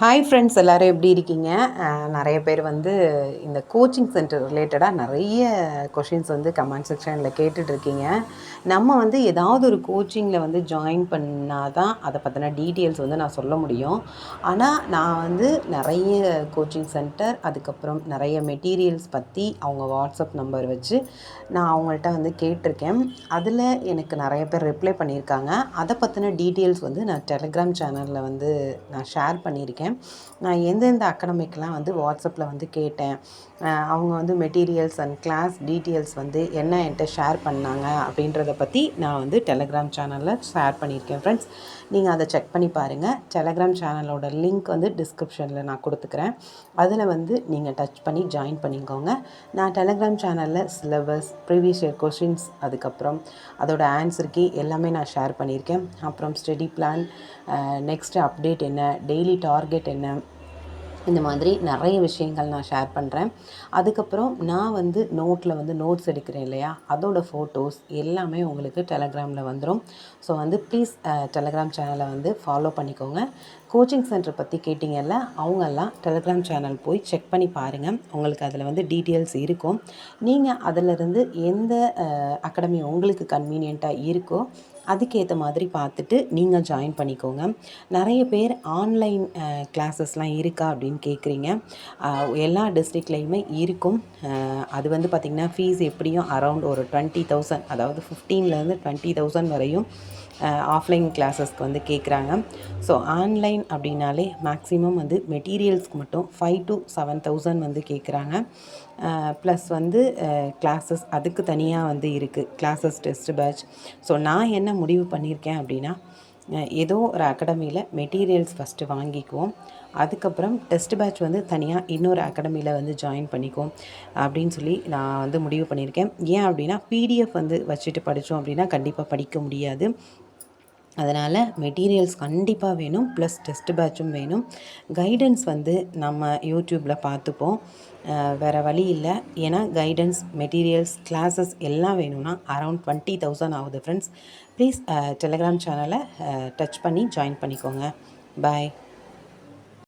Hi friends எல்லோரும் எப்படி இருக்கீங்க? நிறைய பேர் வந்து இந்த கோச்சிங் சென்டர் ரிலேட்டடாக நிறைய கொஷின்ஸ் வந்து கமெண்ட் செக்ஷனில் கேட்டுட்ருக்கீங்க நம்ம வந்து ஏதாவது ஒரு கோச்சிங்கில் வந்து ஜாயின் பண்ணால் தான் அதை பற்றின டீட்டெயில்ஸ் வந்து நான் சொல்ல முடியும். ஆனால் நான் வந்து நிறைய கோச்சிங் சென்டர் அதுக்கப்புறம் நிறைய மெட்டீரியல்ஸ் பற்றி அவங்க வாட்ஸ்அப் நம்பர் வச்சு நான் அவங்கள்ட்ட வந்து கேட்டிருக்கேன். அதில் எனக்கு நிறைய பேர் ரிப்ளை பண்ணியிருக்காங்க. அதை பற்றின டீட்டெயில்ஸ் வந்து நான் டெலிகிராம் சேனலில் வந்து நான் ஷேர் பண்ணியிருக்கேன். நான் எந்தெந்த அகடமிக்லாம் வந்து வாட்ஸ்அப்பில் வந்து கேட்டேன். அவங்க வந்து மெட்டீரியல்ஸ் அண்ட் கிளாஸ் டீட்டெயில்ஸ் வந்து என்ன என்கிட்ட ஷேர் பண்ணாங்க அப்படின்றத பற்றி நான் வந்து டெலகிராம் சேனலில் ஷேர் பண்ணியிருக்கேன் ஃப்ரெண்ட்ஸ் நீங்கள் அதை செக் பண்ணி பாருங்கள் டெலகிராம் சேனலோட லிங்க் வந்து டிஸ்கிரிப்ஷனில் நான் கொடுத்துக்கிறேன். அதில் வந்து நீங்கள் டச் பண்ணி ஜாயின் பண்ணிக்கோங்க. நான் டெலகிராம் சேனலில் சிலபஸ் ப்ரீவியஸ் இயர் கொஷின்ஸ் அதுக்கப்புறம் அதோட ஆன்சர் கீ எல்லாமே நான் ஷேர் பண்ணியிருக்கேன். அப்புறம் ஸ்டடி பிளான் நெக்ஸ்ட் அப்டேட் என்ன டெய்லி டார்கெட் என்ன? இந்த மாதிரி நிறைய விஷயங்கள் நான் ஷேர் பண்ணுறேன் அதுக்கப்புறம் நான் வந்து நோட்டில் வந்து நோட்ஸ் எடுக்கிறேன் இல்லையா? அதோட ஃபோட்டோஸ் எல்லாமே உங்களுக்கு டெலகிராமில் வந்துடும் ஸோ வந்து ப்ளீஸ் டெலகிராம் சேனலை வந்து ஃபாலோ பண்ணிக்கோங்க. கோச்சிங் சென்டர் பற்றி கேட்டிங்கல்ல அவங்கெல்லாம் டெலிகிராம் சேனல் போய் செக் பண்ணி பாருங்கள் உங்களுக்கு அதில் வந்து டீட்டெயில்ஸ் இருக்கும். நீங்கள் அதிலிருந்து எந்த அகாடமி உங்களுக்கு கன்வீனியண்ட்டாக இருக்கோ அதுக்கேற்ற மாதிரி பார்த்துட்டு நீங்கள் ஜாயின் பண்ணிக்கோங்க. நிறைய பேர் ஆன்லைன் கிளாஸஸ்லாம் இருக்கா அப்படின்னு கேட்குறீங்க எல்லா டிஸ்ட்ரிக்ட்லேயுமே இருக்கும். அது வந்து பார்த்திங்கன்னா ஃபீஸ் எப்படியும் அரவுண்ட் ஒரு டுவெண்ட்டி தௌசண்ட் அதாவது ஃபிஃப்டீன்லேருந்து டுவெண்ட்டி தௌசண்ட் வரையும் ஆஃப்லைன் கிளாஸஸ்க்கு வந்து கேட்குறாங்க ஸோ ஆன்லைன் அப்படின்னாலே மேக்ஸிமம் வந்து மெட்டீரியல்ஸ்க்கு மட்டும் ஃபைவ் டு செவன் தௌசண்ட் வந்து கேட்குறாங்க ப்ளஸ் வந்து கிளாஸஸ் அதுக்கு தனியாக வந்து இருக்குது கிளாஸஸ் டெஸ்ட் பேட்ச் ஸோ நான் என்ன முடிவு பண்ணியிருக்கேன் அப்படின்னா ஏதோ ஒரு அகாடமியில் மெட்டீரியல்ஸ் ஃபஸ்ட்டு வாங்கிக்குவோம். அதுக்கப்புறம் டெஸ்ட் பேட்ச் வந்து தனியாக இன்னொரு அகாடமியில் வந்து ஜாயின் பண்ணிக்குவோம் அப்படின்னு சொல்லி நான் வந்து முடிவு பண்ணியிருக்கேன் ஏன் அப்படின்னா பிடிஎஃப் வந்து வச்சுட்டு படித்தோம் அப்படின்னா கண்டிப்பாக படிக்க முடியாது. அதனால் மெட்டீரியல்ஸ் கண்டிப்பாக வேணும் ப்ளஸ் டெஸ்ட் பேட்சும் வேணும். கைடன்ஸ் வந்து நம்ம யூடியூப்பில் பார்த்துப்போம். வேறு வழி இல்லை. ஏன்னா கைடன்ஸ் மெட்டீரியல்ஸ் கிளாஸஸ் எல்லாம் வேணும்னா அரவுண்ட் டுவெண்ட்டி தௌசண்ட் ஆகுது ஃப்ரெண்ட்ஸ் ப்ளீஸ் டெலிகிராம் சேனலை டச் பண்ணி ஜாயின் பண்ணிக்கோங்க. பாய்